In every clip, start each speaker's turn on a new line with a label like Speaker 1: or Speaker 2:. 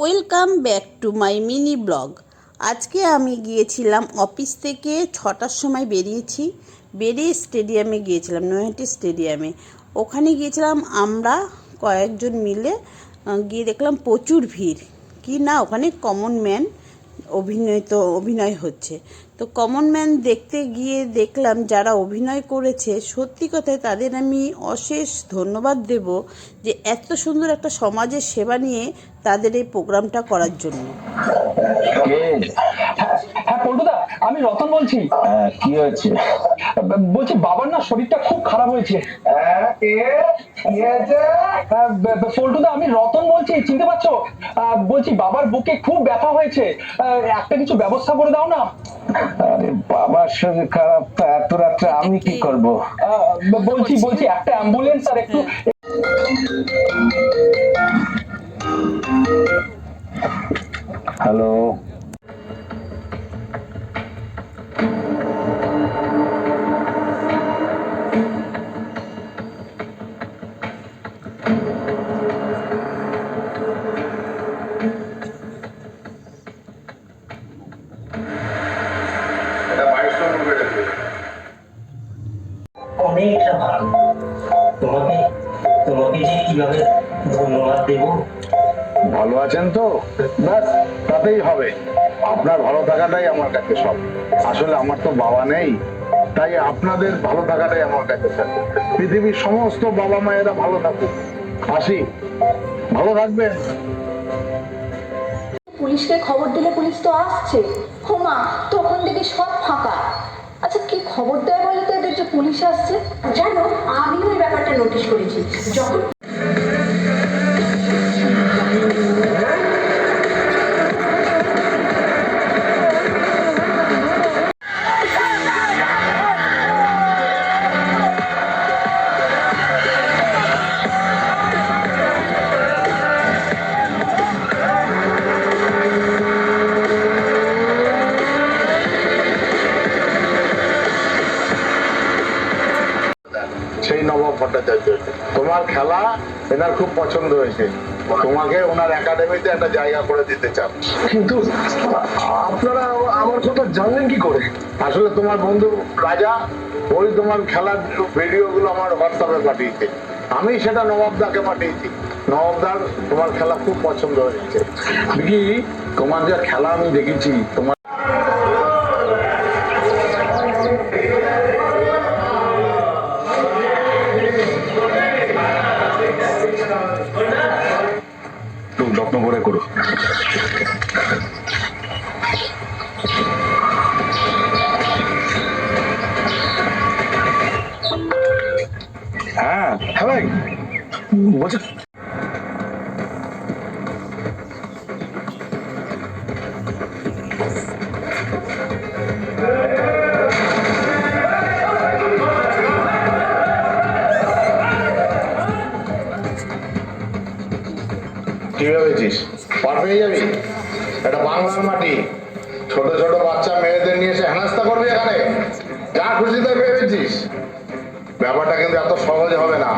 Speaker 1: Welcome back to my mini blog আজকে আমি গিয়েছিলাম অফিস থেকে ছটার সময় বেরিয়েছি। বেরিয়ে স্টেডিয়ামে গিয়েছিলাম নৈহাটি স্টেডিয়ামে ওখানে গিয়েছিলাম আমরা কয়েকজন মিলে গিয়ে দেখলাম প্রচুর ভিড়। কি না, ওখানে কমন ম্যান অভিনয় তো, অভিনয় হচ্ছে। তো কমন ম্যান দেখতে গিয়ে দেখলাম যারা অভিনয় করেছে, সত্যি কথায় তাদের আমি অশেষ ধন্যবাদ দেব যে এত সুন্দর একটা সমাজের সেবা নিয়ে তাদের এই প্রোগ্রামটা করার জন্য।
Speaker 2: আমি রতন বলছি।
Speaker 3: হ্যাঁ, কি হয়েছে?
Speaker 2: বলছি বাবার না শরীরটা খুব খারাপ হয়েছে।
Speaker 3: হ্যাঁ,
Speaker 2: পল্টুদা আমি রতন বলছি চিনতে পারছ? বলছি বাবার বুকে খুব ব্যথা হয়েছে। আহ, একটা কিছু ব্যবস্থা করে দাও না।
Speaker 3: আরে বাবার শরীর খারাপ তা এত রাত্রে আমি কি করব?
Speaker 2: আহ, বলছি। বলছি একটা অ্যাম্বুলেন্স আর একটু
Speaker 3: হ্যালো?
Speaker 4: তোমাকে তোমাকে যে কীভাবে ধন্যবাদ দেব?
Speaker 3: ভালো আছেন তো? ব্যাস তাতেই হবে। আপনার ভালো থাকাটাই আমার কাছে সব। আসলে আমার তো বাবা নেই তাই আপনাদের ভালো থাকাটাই আমার কাছে সব। পৃথিবীর সমস্ত বাবা মায়েরা ভালো থাকুক। আসি ভালো থাকবেন।
Speaker 5: পুলিশকে খবর দিলে পুলিশ তো আসছে। হোমা তখন দেখি সব ফাঁকা। আচ্ছা কি খবর দেয় বলে এদের যে পুলিশ আসছে?
Speaker 6: জানো, আমিও এই ব্যাপারটা নোটিশ করেছি। যখন
Speaker 3: সেই নবাব ভট্টাচার্য তোমার খেলা এনার খুব পছন্দ হয়েছে। তোমাকে ওনার একাডেমিতে একটা জায়গা করে দিতে চান।
Speaker 2: কিন্তু আপনারা আমার কথা জানলেন কি করে?
Speaker 3: আসলে তোমার বন্ধু রাজা ওই তোমার খেলার ভিডিও গুলো আমার হোয়াটসঅ্যাপে পাঠিয়েছে। আমি সেটা নবাবদাকে পাঠিয়েছি। নবাবদার তোমার খেলা খুব পছন্দ হয়েছে। কি তোমার যা খেলা আমি দেখেছি তোমার খুব যত্ন করে করো। হ্যাঁ হ্যাঁ ভাই। বলছি পার হয়ে যাবি? এটা বাংলার মাটি। ছোট ছোট বাচ্চা মেয়েদের নিয়ে এসে হেনাস্তা করবি এখানে? যা খুশি তাই ভেবেছিস ব্যাপারটা কিন্তু এত সহজ হবে না।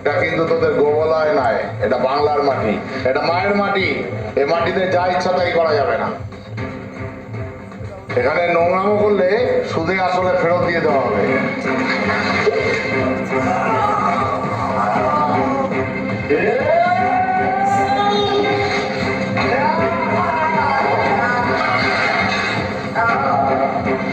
Speaker 3: এটা কিন্তু তোদের গোবলায় নয়। এটা বাংলার মাটি। এটা মায়ের মাটি। এ মাটিতে যা ইচ্ছা তাই করা যাবে না। এখানে নোংরামো করলে সুদে আসলে ফেরত দিয়ে দেওয়া হবে। Yeah! Thank you.